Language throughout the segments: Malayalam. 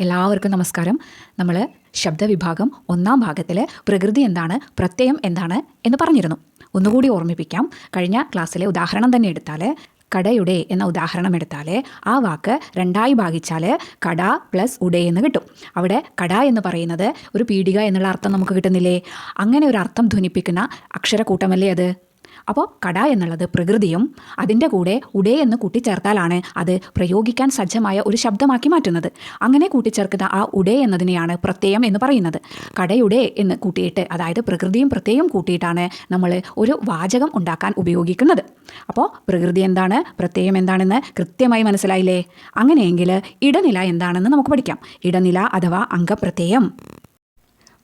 എല്ലാവർക്കും നമസ്കാരം. നമ്മൾ ശബ്ദവിഭാഗം ഒന്നാം ഭാഗത്തിൽ പ്രകൃതി എന്താണ് പ്രത്യയം എന്താണ് എന്ന് പറഞ്ഞിരുന്നു. ഒന്നുകൂടി ഓർമ്മിപ്പിക്കാം. കഴിഞ്ഞ ക്ലാസ്സിലെ ഉദാഹരണം തന്നെ എടുത്താൽ കടയുടെ എന്ന ഉദാഹരണം എടുത്താൽ ആ വാക്ക് രണ്ടായി ഭാഗിച്ചാൽ കട പ്ലസ് ഉടേ എന്ന് കിട്ടും. അവിടെ കട എന്ന് പറയുന്നത് ഒരു പീടിക എന്നുള്ള അർത്ഥം നമുക്ക് കിട്ടുന്നില്ലേ? അങ്ങനെ ഒരു അർത്ഥം ധ്വനിപ്പിക്കുന്ന അക്ഷരക്കൂട്ടമല്ലേ അത്? അപ്പോൾ കട എന്നുള്ളത് പ്രകൃതിയും അതിന്റെ കൂടെ ഉടേ എന്ന് കൂട്ടിച്ചേർത്താലാണ് അത് പ്രയോഗിക്കാൻ സജ്ജമായ ഒരു ശബ്ദമാക്കി മാറ്റുന്നത്. അങ്ങനെ കൂട്ടിച്ചേർക്കുന്ന ആ ഉടേ എന്നതിനെയാണ് പ്രത്യയം എന്ന് പറയുന്നത്. കടയുടെ എന്ന് കൂട്ടിയിട്ട് അതായത് പ്രകൃതിയും പ്രത്യയം കൂട്ടിയിട്ടാണ് നമ്മൾ ഒരു വാചകം ഉണ്ടാക്കാൻ ഉപയോഗിക്കുന്നത്. അപ്പോൾ പ്രകൃതി എന്താണ് പ്രത്യയം എന്താണെന്ന് കൃത്യമായി മനസ്സിലായില്ലേ? അങ്ങനെയെങ്കിൽ ഇടനില എന്താണെന്ന് നമുക്ക് പഠിക്കാം. ഇടനില അഥവാ അംഗപ്രത്യയം.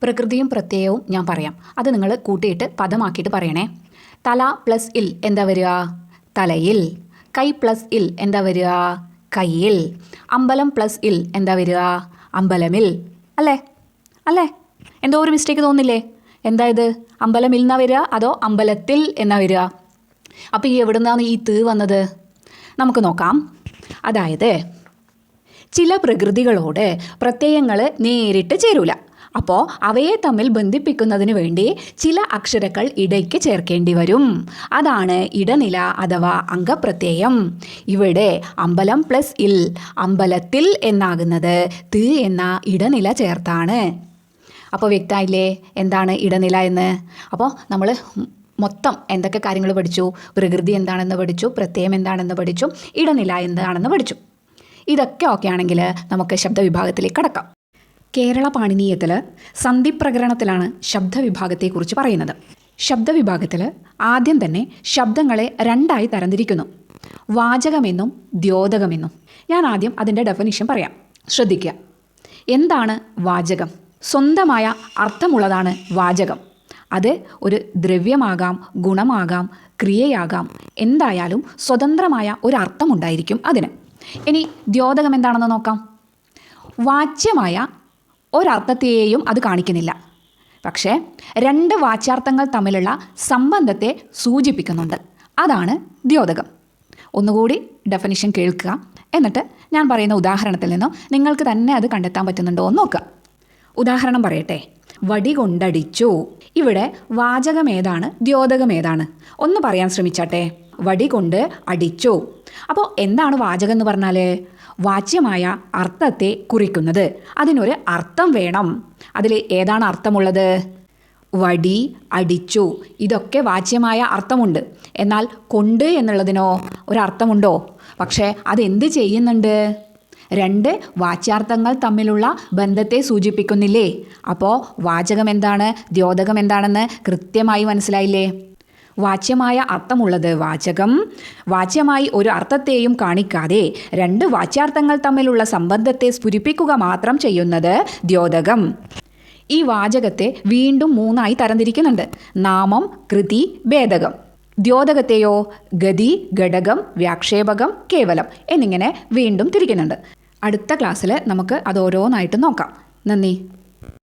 പ്രകൃതിയും പ്രത്യയവും ഞാൻ പറയാം. അത് നിങ്ങൾ കൂട്ടിയിട്ട് പദമാക്കിയിട്ട് പറയണേ. തല പ്ലസ് ഇൽ എന്താ വരിക? തലയിൽ. കൈ പ്ലസ് ഇൽ എന്താ വരിക? കയ്യിൽ അമ്പലം പ്ലസ് ഇൽ എന്താ വരിക? അമ്പലമിൽ. അല്ലേ? അല്ലേ? എന്തോ ഒരു മിസ്റ്റേക്ക് തോന്നില്ലേ? എന്താ ഇത്? അമ്പലമിൽ എന്നാ വരിക അതോ അമ്പലത്തിൽ എന്നാ വരിക? അപ്പോൾ ഈ എവിടെ നിന്നാണ് ഈ തീ വന്നത്? നമുക്ക് നോക്കാം. അതായത് ചില പ്രകൃതികളോട് പ്രത്യയങ്ങൾ നേരിട്ട് ചേരൂല. അപ്പോൾ അവയെ തമ്മിൽ ബന്ധിപ്പിക്കുന്നതിന് വേണ്ടി ചില അക്ഷരങ്ങൾ ഇടയ്ക്ക് ചേർക്കേണ്ടി വരും. അതാണ് ഇടനില അഥവാ അംഗപ്രത്യയം. ഇവിടെ അമ്പലം പ്ലസ് ഇൽ അമ്പലത്തിൽ എന്നാകുന്നത് ത് എന്ന ഇടനില ചേർത്താണ്. അപ്പോൾ വ്യക്തമായില്ലേ എന്താണ് ഇടനില എന്ന്? അപ്പോൾ നമ്മൾ മൊത്തം എന്തൊക്കെ കാര്യങ്ങൾ പഠിച്ചു? പ്രകൃതി എന്താണെന്ന് പഠിച്ചു? പ്രത്യയം എന്താണെന്ന് പഠിച്ചു? ഇടനില എന്താണെന്ന് പഠിച്ചു. ഇതൊക്കെ ഓക്കെ ആണെങ്കിൽ നമുക്ക് ശബ്ദവിഭാഗത്തിലേക്ക് കടക്കാം. കേരള പാണിനീയത്തിൽ സന്ധിപ്രകരണത്തിലാണ് ശബ്ദവിഭാഗത്തെക്കുറിച്ച് പറയുന്നത്. ശബ്ദവിഭാഗത്തിൽ ആദ്യം തന്നെ ശബ്ദങ്ങളെ രണ്ടായി തരംതിരിക്കുന്നു. വാചകമെന്നും ദ്യോതകമെന്നും. ഞാൻ ആദ്യം അതിന്റെ ഡെഫിനിഷൻ പറയാം. ശ്രദ്ധിക്കുക. എന്താണ് വാചകം? സ്വന്തമായ അർത്ഥമുള്ളതാണ് വാചകം. അത് ഒരു ദ്രവ്യമാകാം ഗുണമാകാം ക്രിയയാകാം. എന്തായാലും സ്വതന്ത്രമായ ഒരു അർത്ഥമുണ്ടായിരിക്കും അതിന്. ഇനി ദ്യോതകം എന്താണെന്ന് നോക്കാം. വാച്യമായ ഒരർത്ഥത്തെയും അത് കാണിക്കുന്നില്ല. പക്ഷേ രണ്ട് വാച്യാർത്ഥങ്ങൾ തമ്മിലുള്ള സംബന്ധത്തെ സൂചിപ്പിക്കുന്നുണ്ട്. അതാണ് ദ്യോതകം. ഒന്നുകൂടി ഡെഫിനിഷൻ കേൾക്കുക. എന്നിട്ട് ഞാൻ പറയുന്ന ഉദാഹരണത്തിൽ നിന്നും നിങ്ങൾക്ക് തന്നെ അത് കണ്ടെത്താൻ പറ്റുന്നുണ്ടോ എന്ന് നോക്കുക. ഉദാഹരണം പറയട്ടെ. വടി കൊണ്ടടിച്ചു ഇവിടെ വാചകം ഏതാണ്? ദ്യോതകം ഏതാണ്? ഒന്ന് പറയാൻ ശ്രമിച്ചാട്ടെ. വടി കൊണ്ട് അടിച്ചു. അപ്പോൾ എന്താണ് വാചകം എന്ന് പറഞ്ഞാൽ വാച്യമായ അർത്ഥത്തെ കുറിക്കുന്നത്. അതിനൊരു അർത്ഥം വേണം. അതിൽ ഏതാണ് അർത്ഥമുള്ളത്? വടി അടിച്ചു. ഇതൊക്കെ വാച്യമായ അർത്ഥമുണ്ട്. എന്നാൽ കൊണ്ട് എന്നുള്ളതിനോ ഒരർത്ഥമുണ്ടോ? പക്ഷേ അതെന്ത് ചെയ്യുന്നുണ്ട്? രണ്ട് വാച്യാർത്ഥങ്ങൾ തമ്മിലുള്ള ബന്ധത്തെ സൂചിപ്പിക്കുന്നില്ലേ? അപ്പോൾ വാചകം എന്താണ് ദ്യോതകം എന്താണെന്ന് കൃത്യമായി മനസ്സിലായില്ലേ? വാച്യമായ അർത്ഥമുള്ളത് വാചകം. വാച്യമായി ഒരു അർത്ഥത്തെയും കാണിക്കാതെ രണ്ട് വാച്യാർത്ഥങ്ങൾ തമ്മിലുള്ള സംബന്ധത്തെ സ്ഫുരിപ്പിക്കുക മാത്രം ചെയ്യുന്നത് ദ്യോതകം. ഈ വാചകത്തെ വീണ്ടും മൂന്നായി തരംതിരിക്കുന്നുണ്ട്. നാമം കൃതി ഭേദകം. ദ്യോതകത്തെയോ ഗതി ഘടകം വ്യാക്ഷേപകം കേവലം എന്നിങ്ങനെ വീണ്ടും തിരിക്കുന്നുണ്ട്. അടുത്ത ക്ലാസ്സിൽ നമുക്ക് അത് ഓരോന്നായിട്ട് നോക്കാം. നന്ദി.